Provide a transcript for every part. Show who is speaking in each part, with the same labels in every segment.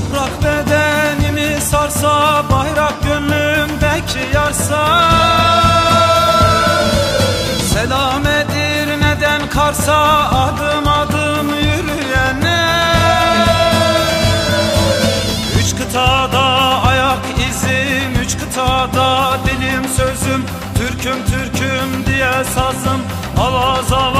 Speaker 1: Toprak bedenimi sarsa bayrak gönlümdeki yarsa. Selamedir neden karsa adım adım yürüyene. Üç kıtada ayak izim, üç kıtada dilim sözüm. Türküm Türküm diye sazım. Alaz alaz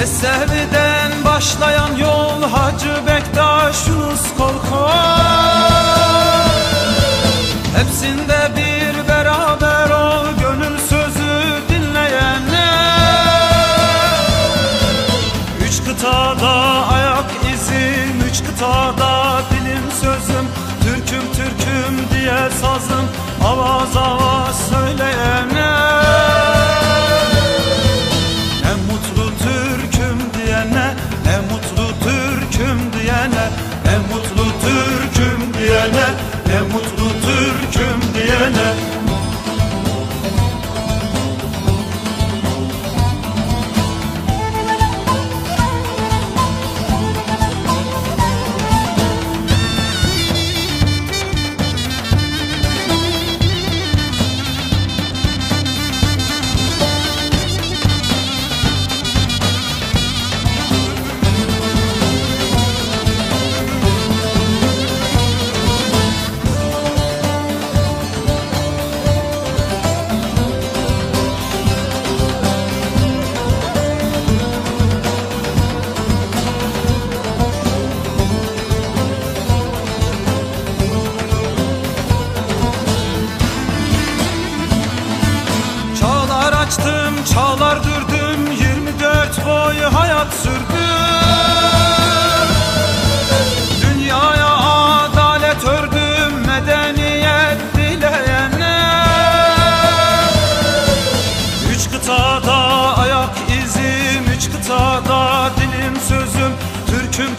Speaker 1: Yesevi'den başlayan yol Hacı Bektaş Yunus Korkor Hepsinde bir beraber ol Gönül sözü dinleyene. Üç kıtada ayak izim Üç kıtada dilim sözüm. Türküm Türküm diye sazım Avaz avaz söyleyene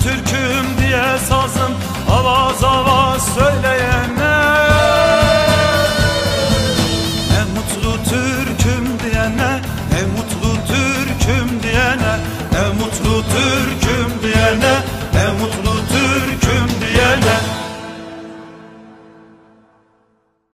Speaker 1: Türküm diye sazım Avaz avaz söyleyene. Ne mutlu Türk'üm diyene Ne mutlu Türk'üm diyene Ne mutlu Türk'üm